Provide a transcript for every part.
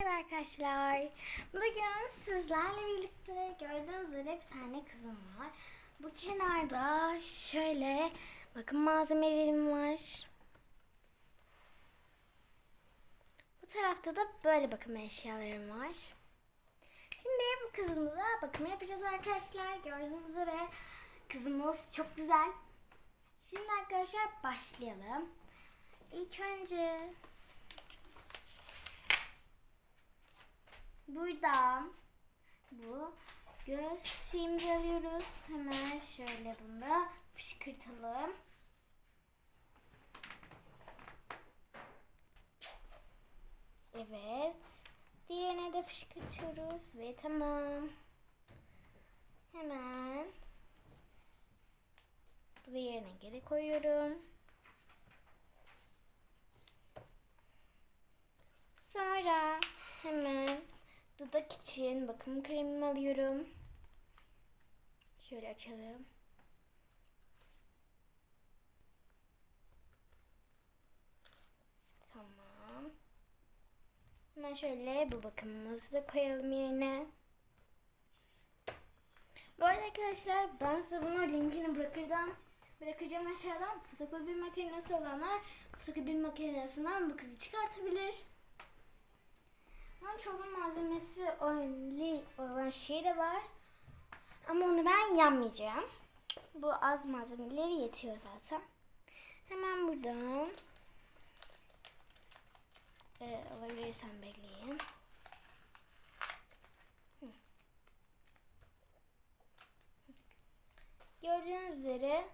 Merhaba arkadaşlar. Bugün sizlerle birlikte gördüğünüz üzere bir tane kızım var. Bu kenarda şöyle bakın malzemelerim var. Bu tarafta da böyle bakım eşyalarım var. Şimdi bu kızımıza bakım yapacağız arkadaşlar. Gördüğünüz üzere kızımız çok güzel. Şimdi arkadaşlar başlayalım. İlk önce Buradan bu göz şeyimizi alıyoruz. Hemen şöyle bunu da fışkırtalım. Evet. Diğerine de fışkırtıyoruz ve tamam. Hemen diğerine geri koyuyorum. Sonra hemen dudak için bakım kremimi alıyorum. Şöyle açalım. Tamam. Hemen şöyle bu bakımımızı da koyalım yerine. Bu arada arkadaşlar ben size bunun linkini bırakırdan bırakacağım aşağıdan fotokopi makinesi olanlar fotokopi makinesinden bu kızı çıkartabilir. Bunun çoğu malzemesi only olan şey de var. Ama onu ben yanmayacağım. Bu az malzemeleri yetiyor zaten. Hemen buradan e, alabilirsem bekleyin. Gördüğünüz üzere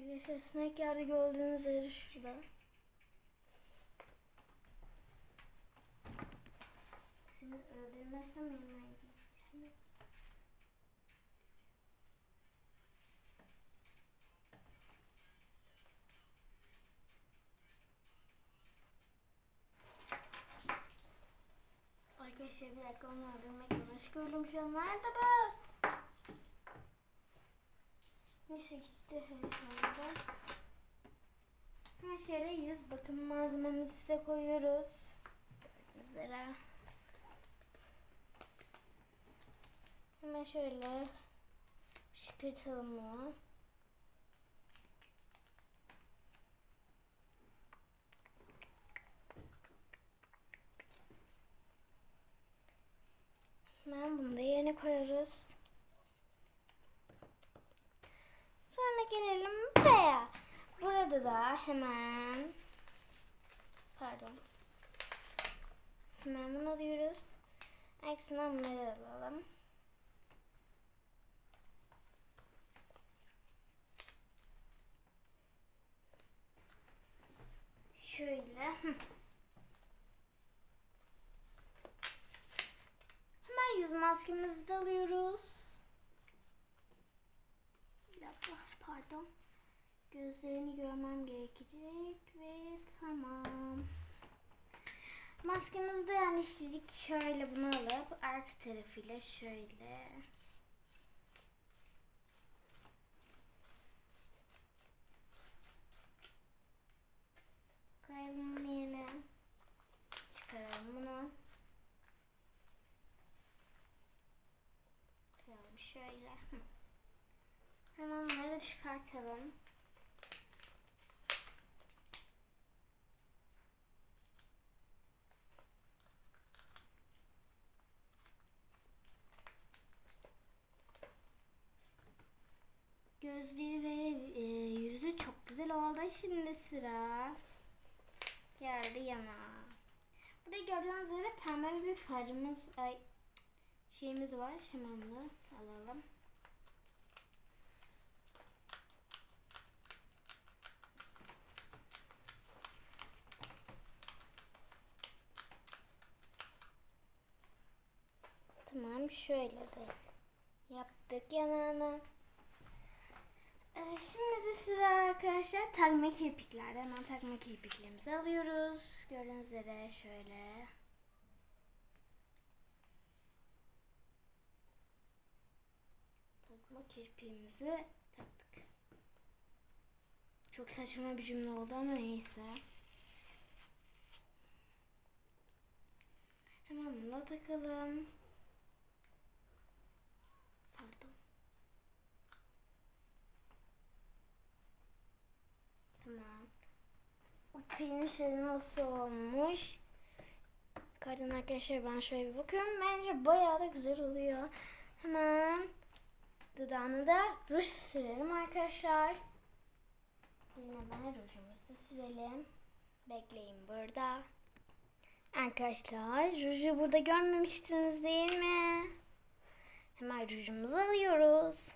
Arkadaşlar sinek yerde gördüğünüz yeri şurada. Seni öldürmezsem elime gideyim. Arkadaşlar bir dakika onu öldürmekle meşgulüm şu an. Nerede bu? Neyse gitti herhalde. Hemen şöyle yüz bakım malzememizi de koyuyoruz. Mesela hemen şöyle şıkırtalım bunu. Hemen bunu da yerine koyuyoruz. Gelelim buraya. Burada da hemen pardon. Hemen bunu alıyoruz. Aksine bunları alalım. Şöyle. Hemen yüz maskemizi de alıyoruz. Bir dakika pardon. Gözlerini görmem gerekecek ve tamam. Maskemizi de yerleştirdik. Şöyle bunu alıp arka tarafıyla şöyle. Koyalım yerine. Çıkaralım bunu. Koyalım şöyle. Hemen bunları çıkartalım. Gözleri ve e, yüzü çok güzel oldu. Şimdi sıra geldi yana. Burada gördüğünüz üzere pembe bir farımız, ay şeyimiz var. Hemen bunu alalım. Tamam şöyle de yaptık yanağına. Ee, şimdi de sıra arkadaşlar takma kirpiklerde. Hemen takma kirpiklerimizi alıyoruz. Gördüğünüz üzere şöyle. Ama kirpiğimizi taktık. Çok saçma bir cümle oldu ama neyse. Hemen bunu da takalım. Pardon. Tamam. Bakayım şöyle nasıl olmuş. Yukarıdan arkadaşlar ben şöyle bir bakıyorum. Bence bayağı da güzel oluyor. Hemen dudağına da ruj sürelim arkadaşlar. Yine ben rujumuzu da sürelim. Bekleyin burada. Arkadaşlar ruju burada görmemiştiniz değil mi? Hemen rujumuzu alıyoruz.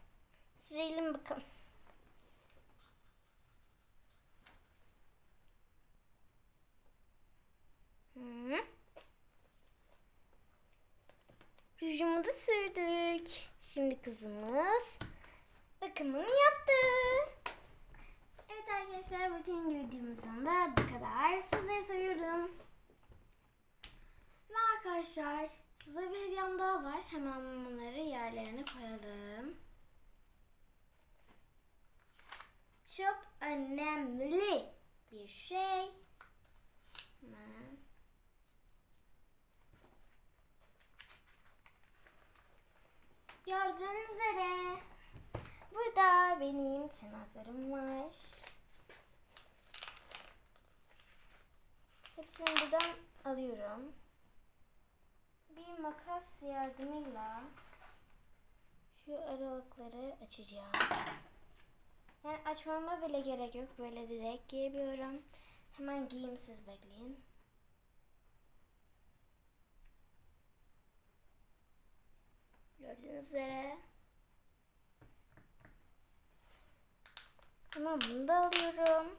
Sürelim bakalım. Rujumu da sürdük. Şimdi kızımız bakımını yaptı. Evet arkadaşlar bugün videomuzdan da bu kadar. Sizleri seviyorum. Ve arkadaşlar size bir hediyem daha var. Hemen bunları yerlerine koyalım. Çok önemli bir şey. Hemen. Gördüğünüz üzere burada benim tırnaklarım var. Hepsini buradan alıyorum. Bir makas yardımıyla şu aralıkları açacağım. Yani açmama bile gerek yok. Böyle direkt giyebiliyorum. Hemen giyeyim siz bekleyin. Gördüğünüz üzere. Hemen bunu da alıyorum.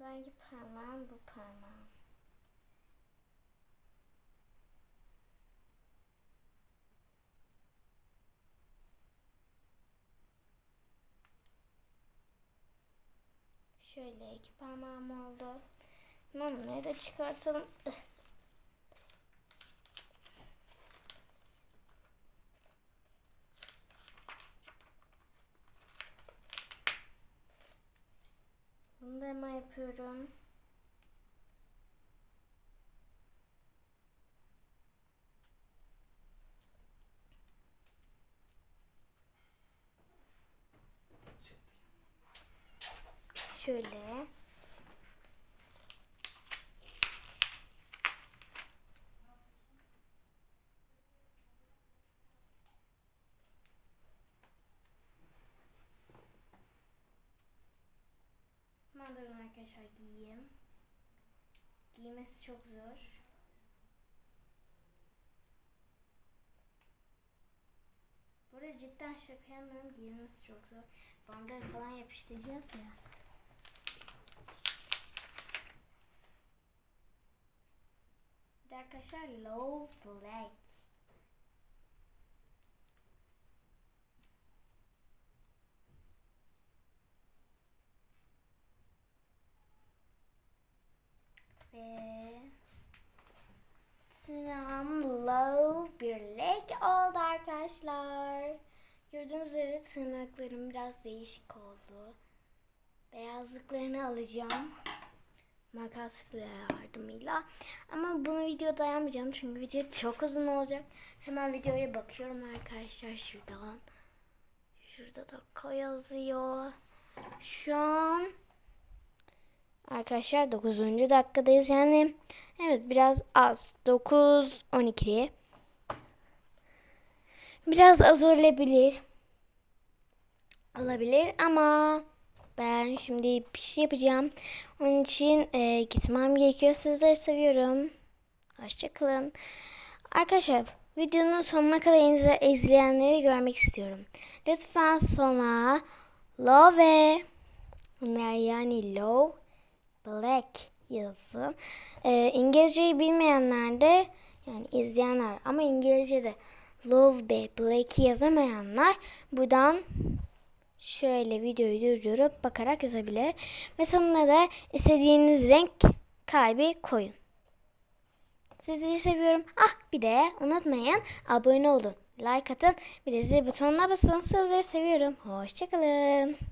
Hangi parmağım bu parmağım. Şöyle iki parmağım oldu. Hemen bunları da çıkartalım. Ih. Bunu da hemen yapıyorum. Şöyle. Hemen arkadaşlar giyeyim. Giymesi çok zor. Burada cidden şaka yapmıyorum. Giymesi çok zor. Bandları falan yapıştıracağız ya. Arkadaşlar low black. Ve sıram low bir leg oldu arkadaşlar. Gördüğünüz üzere tırnaklarım biraz değişik oldu. Beyazlıklarını alacağım. Makasla yardımıyla. Ama bunu videoda yapmayacağım çünkü video çok uzun olacak. Hemen videoya bakıyorum arkadaşlar şuradan. Şurada dakika yazıyor. Şu an Arkadaşlar 9. dakikadayız yani. Evet biraz az. 9 12. Biraz az olabilir. Olabilir ama ben şimdi bir şey yapacağım. Onun için e, gitmem gerekiyor. Sizleri seviyorum. Hoşçakalın. Arkadaşlar videonun sonuna kadar izle- izleyenleri görmek istiyorum. Lütfen sona love yani love black yazın. Ee, İngilizceyi bilmeyenler de yani izleyenler ama İngilizce'de love be black yazamayanlar buradan şöyle videoyu durdurup bakarak yazabilir. Ve sonuna da istediğiniz renk kalbi koyun. Sizleri seviyorum. Ah bir de unutmayın abone olun. Like atın. Bir de zil butonuna basın. Sizleri seviyorum. Hoşçakalın.